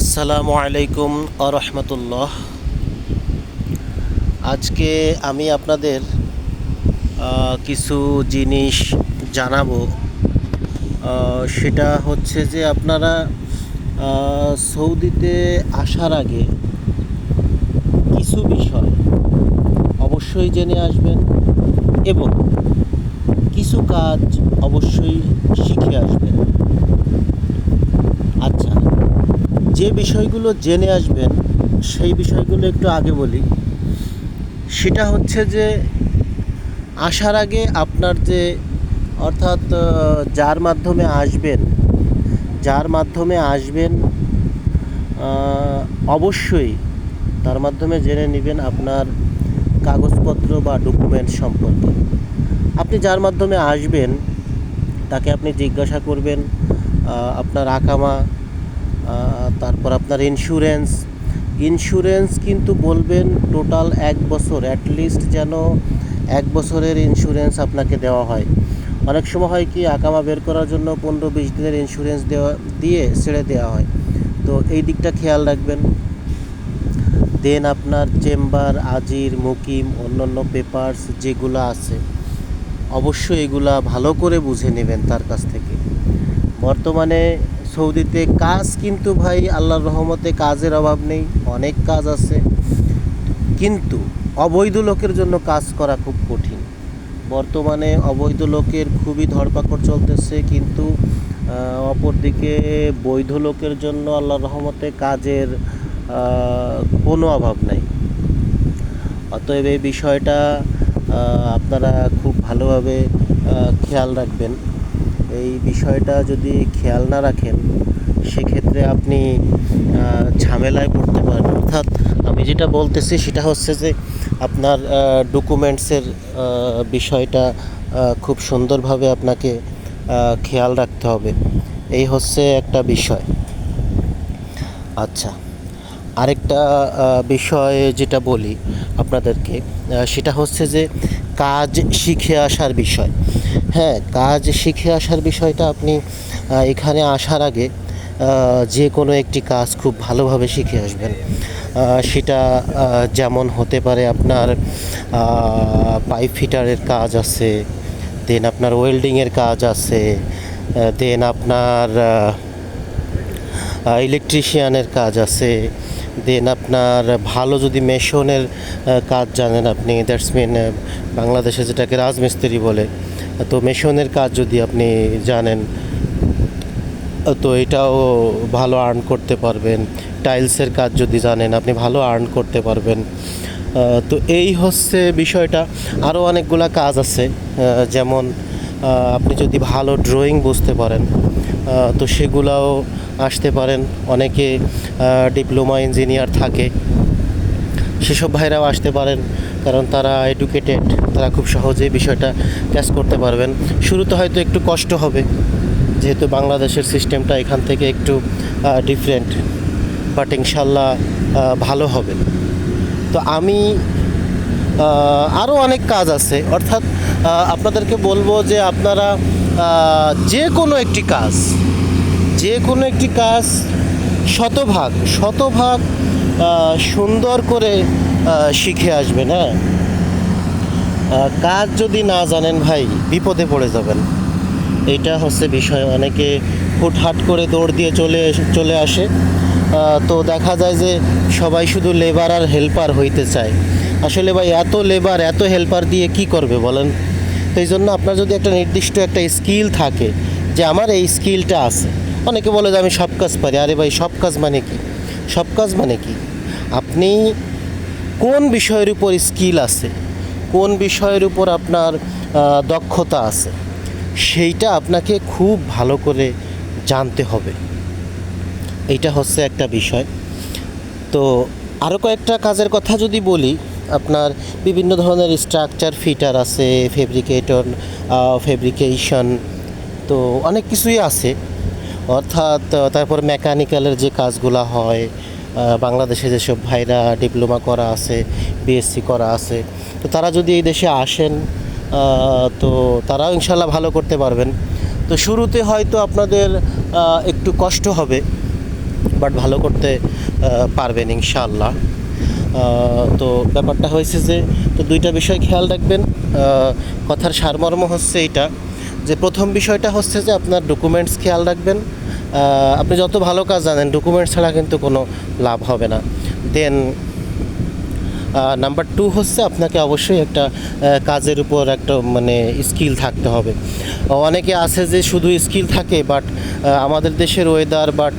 আসসালামু আলাইকুম আরহামতুল্লাহ আজকে আমি আপনাদের কিছু জিনিস জানাব। সেটা হচ্ছে যে আপনারা সৌদিতে আসার আগে কিছু বিষয় অবশ্যই জেনে আসবেন এবং কিছু কাজ অবশ্যই শিখে আসবেন। যে বিষয়গুলো জেনে আসবেন, সেই বিষয়গুলো একটু আগে বলি। সেটা হচ্ছে যে, আসার আগে আপনার যে, অর্থাৎ যার মাধ্যমে আসবেন, যার মাধ্যমে আসবেন অবশ্যই তার মাধ্যমে জেনে নেবেন আপনার কাগজপত্র বা ডকুমেন্ট সম্পর্কে। আপনি যার মাধ্যমে আসবেন, তাকে আপনি জিজ্ঞাসা করবেন আপনার আকামা তারপর আপনার ইন্স্যুরেন্স ইন্স্যুরেন্স কিন্তু বলবেন টোটাল এক বছর অ্যাটলিস্ট যেন এক বছরের ইন্স্যুরেন্স আপনাকে দেওয়া হয়। অনেক সময় হয় কি আকামা বের করার জন্য পনেরো বিশ দিনের ইন্স্যুরেন্স দেওয়া, দিয়ে ছেড়ে দেওয়া হয়। তো এই দিকটা খেয়াল রাখবেন। দেন আপনার চেম্বার, আজির, মুকিম, অন্যান্য পেপার্স যেগুলো আছে, অবশ্যই এগুলা ভালো করে বুঝে নেবেন তার কাছ থেকে। বর্তমানে সৌদিতে কাজ কিন্তু ভাই আল্লাহর রহমতে কাজের অভাব নেই, অনেক কাজ আছে। কিন্তু অবৈধ লোকের জন্য কাজ করা খুব কঠিন। বর্তমানে অবৈধ লোকের খুবই ধরপাকড় চলতেছে, কিন্তু অপরদিকে বৈধ লোকের জন্য আল্লাহর রহমতে কাজের কোনো অভাব নাই। অতএব এই বিষয়টা আপনারা খুব ভালোভাবে খেয়াল রাখবেন। এই বিষয়টা যদি খেয়াল না রাখেন, সেক্ষেত্রে আপনি ঝামেলায় পড়তে পারেন। অর্থাৎ আমি যেটা বলতেছি সেটা হচ্ছে যে আপনার ডকুমেন্টসের বিষয়টা খুব সুন্দরভাবে আপনাকে খেয়াল রাখতে হবে। এই হচ্ছে একটা বিষয়। আচ্ছা আরেকটা বিষয় যেটা বলি আপনাদেরকে সেটা হচ্ছে যে কাজ শিখে আসার বিষয়। হ্যাঁ কাজ শিখে আসার বিষয়টা আপনি এখানে আসার আগে যে কোনো একটি কাজ খুব ভালোভাবে শিখে আসবেন। সেটা যেমন হতে পারে আপনার পাইপ ফিটারের কাজ আছে, দেন আপনার ওয়েল্ডিংয়ের কাজ আছে দেন আপনার ইলেকট্রিশিয়ানের কাজ আছে দেন আপনার ভালো যদি মেশনের কাজ জানেন আপনি দ্যাটস মিন বাংলাদেশে যেটাকে রাজমিস্ত্রি বলে, তো মেশনের কাজ যদি আপনি জানেন, তো এটাও ভালো আর্ন করতে পারবেন। টাইলসের কাজ যদি জানেন, আপনি ভালো আর্ন করতে পারবেন। তো এই হচ্ছে বিষয়টা। আরও অনেকগুলা কাজ আছে যেমন আপনি যদি ভালো ড্রয়িং বুঝতে পারেন তো সেগুলাও আসতে পারেন। অনেকে ডিপ্লোমা ইঞ্জিনিয়ার থাকে। সেসব ভাইরাও আসতে পারেন, কারণ তারা এডুকেটেড, তারা খুব সহজেই বিষয়টা ক্যাচ করতে পারবেন। শুরুতে হয়তো একটু কষ্ট হবে, যেহেতু বাংলাদেশের সিস্টেমটা এখান থেকে একটু ডিফারেন্ট বাট ইনশাল্লাহ ভালো হবে। তো আমি আরও অনেক কাজ আছে। অর্থাৎ আপনাদেরকে বলব যে আপনারা যে কোনো একটি কাজ যে কোনো একটি কাজ শতভাগ শতভাগ সুন্দর করে শিখে আসবেন হ্যাঁ? কাজ যদি না জানেন ভাই, বিপদে পড়ে যাবেন। এটা হচ্ছে বিষয়। অনেকে হুটহাট করে দৌড় দিয়ে চলে চলে আসে। তো দেখা যায় যে সবাই শুধু লেবার আর হেল্পার হইতে চায়। আসলে ভাই, এত লেবার এত হেল্পার দিয়ে কি করবে বলেন? তো এই জন্য আপনার যদি একটা নির্দিষ্ট একটা স্কিল থাকে, যে আমার এই স্কিলটা আছে অনেকে বলে যে আমি সব কাজ পারি। আরে ভাই, সব কাজ মানে কি? সব কাজ মানে কি? আপনি কোন বিষয়ের উপর স্কিল আছে? কোন বিষয়ের উপর আপনার দক্ষতা আছে? সেইটা আপনাকে খুব ভালো করে জানতে হবে। এইটা হচ্ছে একটা বিষয়। তো আরও কয়েকটা কাজের কথা যদি বলি, আপনার বিভিন্ন ধরনের স্ট্রাকচার ফিটার আছে ফেব্রিকেটর ফেব্রিকেশন তো অনেক কিছুই আছে। অর্থাৎ তারপর মেকানিক্যালের যে কাজগুলো হয় বাংলাদেশে যেসব ভাইরা ডিপ্লোমা করা আছে বিএসসি করা আছে, তো তারা যদি এই দেশে আসেন তো তারাও ইনশাল্লাহ ভালো করতে পারবেন। তো শুরুতে হয়তো আপনাদের একটু কষ্ট হবে, বাট ভালো করতে পারবেন ইনশাল্লাহ তো ব্যাপারটা হয়েছে যে, তো দুইটা বিষয় খেয়াল রাখবেন কথার সারমর্ম হচ্ছে এইটা যে প্রথম বিষয়টা হচ্ছে যে আপনার ডকুমেন্টস খেয়াল রাখবেন। আপনি যত ভালো কাজ জানেন ডকুমেন্টস ছাড়া কিন্তু কোনো লাভ হবে না। দেন নাম্বার টু হচ্ছে আপনাকে অবশ্যই একটা কাজের উপর একটা মানে স্কিল থাকতে হবে। অনেকে আছে যে শুধু স্কিল থাকে বাট আমাদের দেশের ওয়েদার বাট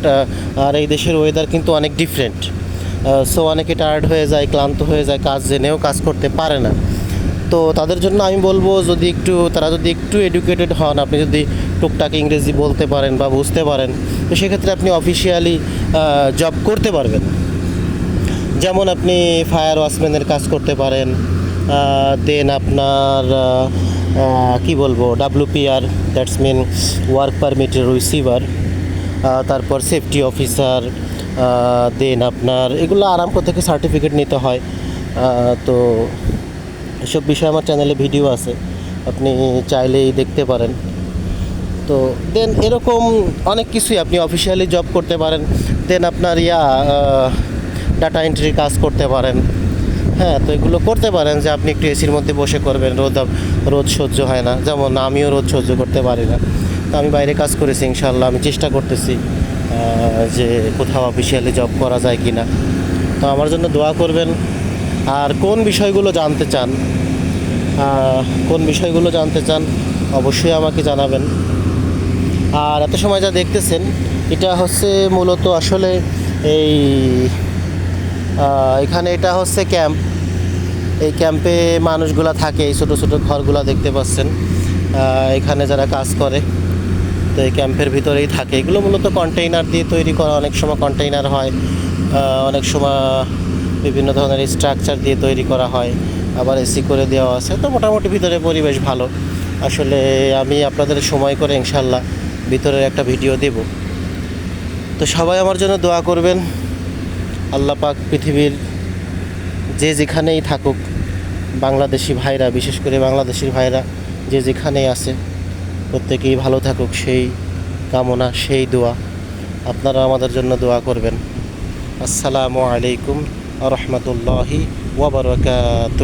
আর এই দেশের ওয়েদার কিন্তু অনেক ডিফারেন্ট সো অনেকে টায়ার্ড হয়ে যায়, ক্লান্ত হয়ে যায়, কাজ জেনেও কাজ করতে পারে না। তো তাদের জন্য আমি বলব যদি একটু, তারা যদি একটু এডুকেটেড হন, আপনি যদি টুকটাক ইংরেজি বলতে পারেন বা বুঝতে পারেন, তো সেক্ষেত্রে আপনি অফিসিয়ালি জব করতে পারবেন। যেমন আপনি ফায়ার ওয়াচম্যানের কাজ করতে পারেন দেন আপনার কি বলব ডাব্লিউপিআর দ্যাটস মিন ওয়ার্ক পারমিটের রিসিভার তারপর সেফটি অফিসার দেন আপনার, এগুলো আরামকো থেকে সার্টিফিকেট নিতে হয় তো এসব বিষয়ে আমার চ্যানেলে ভিডিও আছে। আপনি চাইলেই দেখতে পারেন। তো দেন এরকম অনেক কিছুই আপনি অফিসিয়ালি জব করতে পারেন। দেন আপনার ইয়া ডাটা এন্ট্রি কাজ করতে পারেন। হ্যাঁ তো এগুলো করতে পারেন যে আপনি একটু এসির মধ্যে বসে করবেন, রোদ রোদ সহ্য হয় না। যেমন আমিও রোদ সহ্য করতে পারি না। তো আমি বাইরে কাজ করেছি ইনশাল্লাহ আমি চেষ্টা করতেছি যে কোথাও অফিসিয়ালি জব করা যায় কি না তো আমার জন্য দোয়া করবেন। আর কোন বিষয়গুলো জানতে চান কোন বিষয়গুলো জানতে চান, অবশ্যই আমাকে জানাবেন। আর এত সময় যা দেখতেছেন, এটা হচ্ছে মূলত আসলে এই এখানে এটা হচ্ছে ক্যাম্প। এই ক্যাম্পে মানুষগুলা থাকে, এই ছোটো ছোটো ঘরগুলা দেখতে পাচ্ছেন। এখানে যারা কাজ করে, তো এই ক্যাম্পের ভিতরেই থাকে। এগুলো মূলত কন্টেইনার দিয়ে তৈরি করা, অনেক সময় কন্টেইনার হয়। অনেক সময় বিভিন্ন ধরনের স্ট্রাকচার দিয়ে তৈরি করা হয়। আবার এসি করে দেওয়া আছে। তো মোটামুটি ভিতরে পরিবেশ ভালো। আসলে আমি আপনাদের সময় করে ইনশাল্লাহ ভিতরের একটা ভিডিও দেব। তো সবাই আমার জন্য দোয়া করবেন। আল্লাহ পাক পৃথিবীর যে যেখানেই থাকুক, বাংলাদেশি ভাইরা, বিশেষ করে বাংলাদেশি ভাইরা, যে যেখানেই আছে, প্রত্যেকেই ভালো থাকুক। সেই কামনা, সেই দোয়া আপনারা আমাদের জন্য দোয়া করবেন। আসসালামু আলাইকুম রহমতুল্লাহি ওবরকাত